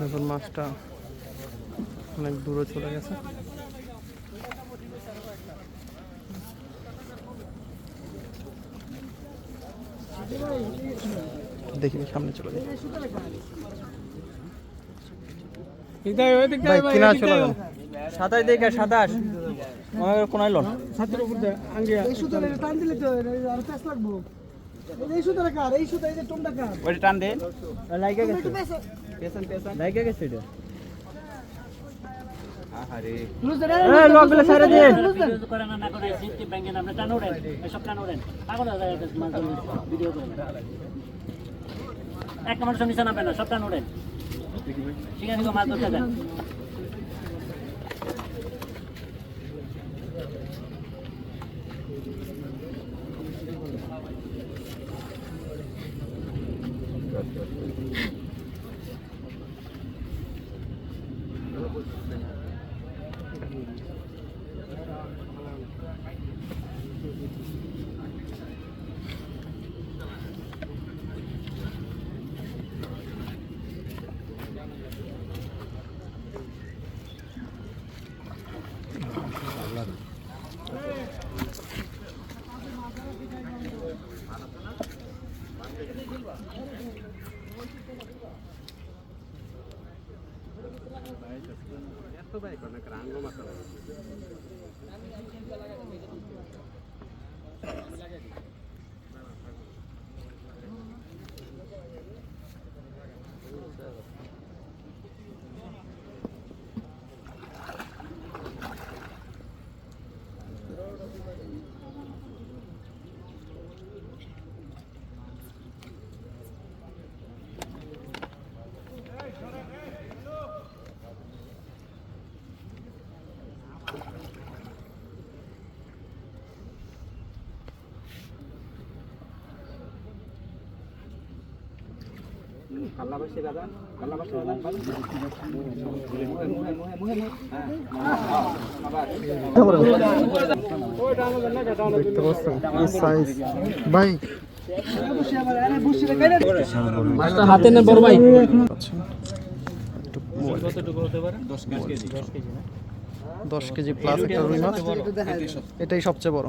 দেখুন মাছটা অনেক দূরে চলে গেছে। দেখি সামনে চলে যাই। কিনা চলে গেল সাতাশ দেখে সাতাশ আমার এই টান দিলে তো আর পেস লাগবো। এই সুতোটা কার? এই সুতো এই যে টোমটা কার? ওইটা টান দে। লাইকা গেছে? পেছন। পেছন লাইকা গেছে এটা? আহারে। লুজ এই লোকগুলো ছেড়ে দিন ভিডিও করে না না করে। সিস্টেম ব্যাংকে আপনি টান ওড়েন। এসব টান ওড়েন। পাগল হয়ে যায় মাছ ভিডিও করেন এক আমার সঙ্গে নামবেন না সব টান ওড়েন। ঠিক আছে মাছ ধরতে দেন দেখতে পাচ্ছেন হাতে বড় ভাই। দশ কেজি প্লাস একটা রুই মাছ। এটাই সবচেয়ে বড়।